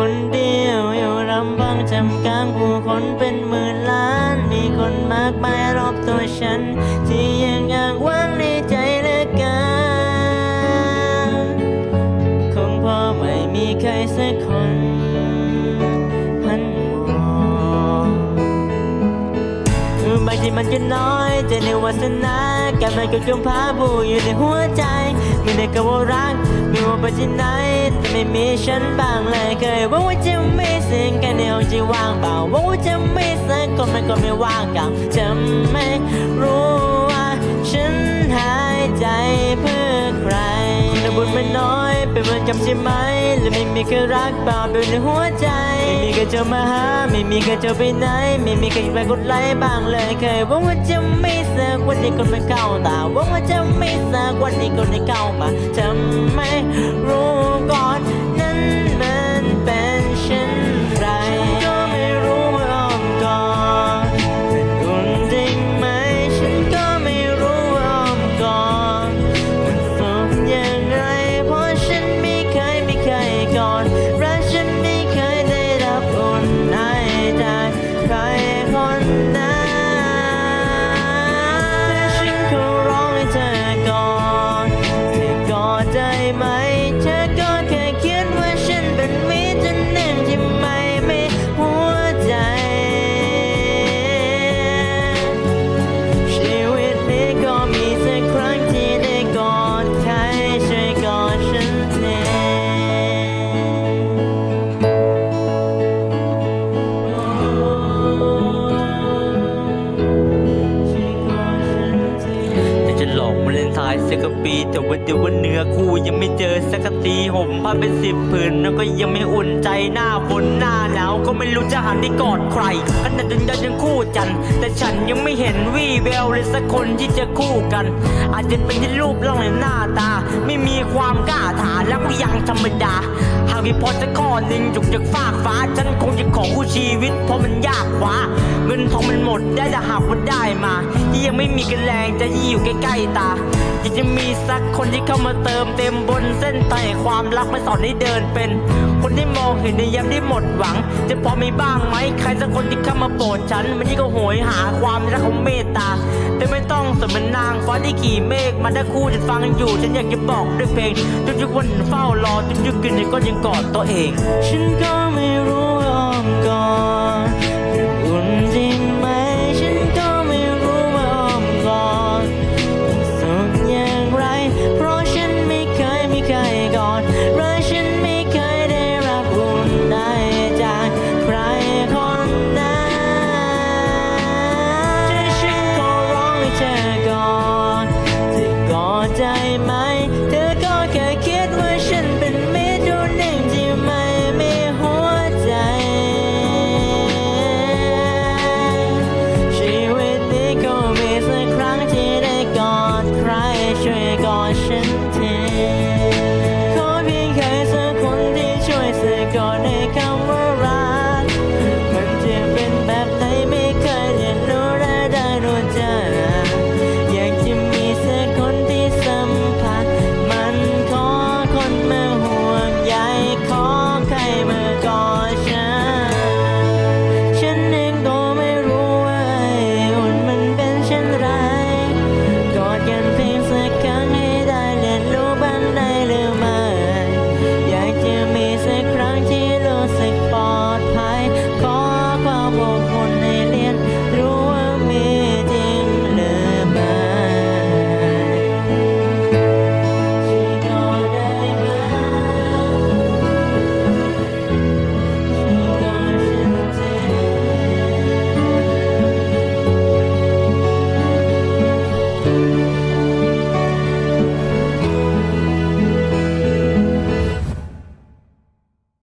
คนเดียวอยู่ลำพังจำกลางผู้คนเป็นหมื่นล้าน มีคนมากมายรอบตัวฉัน ที่ยังอยากหวังในใจเหลือเกินคงพอไม่มีใครสักคนหันมองบางทีมันก็น้อยใจในวาสนาการมันก็จมพาผู้อยู่ในหัวใจ มีแต่คำว่ารักไม่ว่าไปที่ไหนแต่ไม่มีฉันบ้างเลยเคยหวังว่าจะไม่สิ่งกันในห้องที่ว่างเปล่าหวังว่าจะไม่สักคนมันก็ไม่ว่างเก่าจะไม่รู้ว่าฉันหายใจเพื่อ เป็นเหมือนกับใช่ไหมแล้วไม่มีใครรักเปล่าอยู่ในหัวใจ ไม่มีใครจะมาหา ไม่มีใครจะไปไหน ไม่มีใครไปกดไลค์บ้างเลยเคยหวังว่าจะไม่สักวันนี้คนไม่เข้าตาหวังว่าจะไม่สักวันนี้คนไม่เข้ามาจำ ไทายสักปีแต่วันเดียววันเนื้อคู่ยังไม่เจอสักทีห่มผ้าเป็นสิบผืนแล้วก็ยังไม่อุ่นใจหน้าฝนหน้าหนาวก็ไม่รู้จะหันที่กอดใครขนาดเดินยันยังคู่ จัน แต่ฉันยังไม่เห็นวี่แววเลยสักคนที่จะคู่กัน อาจจะเป็นที่รูปร่างและหน้าตา ไม่มีความกล้าถานแล้วก็ยังธรรมดา หากมีพอจะข้อหนึ่งจุกจากฟากฟ้า ฉันคงจะขอคู่ชีวิต เพราะมันยากกว่าเงินทองมันหมดได้แต่หากว่าได้มา ที่ยังไม่มีกันแรงจะยี่อยู่ใกล้ๆตาอยากจะมีสักคนที่เข้ามาเติมเต็มบนเส้นไต่ความรักมาสอนให้เดินเป็น คนที่มองเห็นในยามที่หมดหวัง จะพอมีบ้างไหมใครสักคนที่เข้ามาโปรดฉันมันที่ก็โหยหาความรักของเมตตา แต่ไม่ต้องสมนนางฟ้าที่ขี่เมฆมาได้คู่จะฟังอยู่ ฉันอยากจะบอกด้วยเพลงทุกๆวันเฝ้ารอทุกๆคืนนี้ก็ยังกอดตัวเอง ฉันก็ไม่รู้อ้อมกอด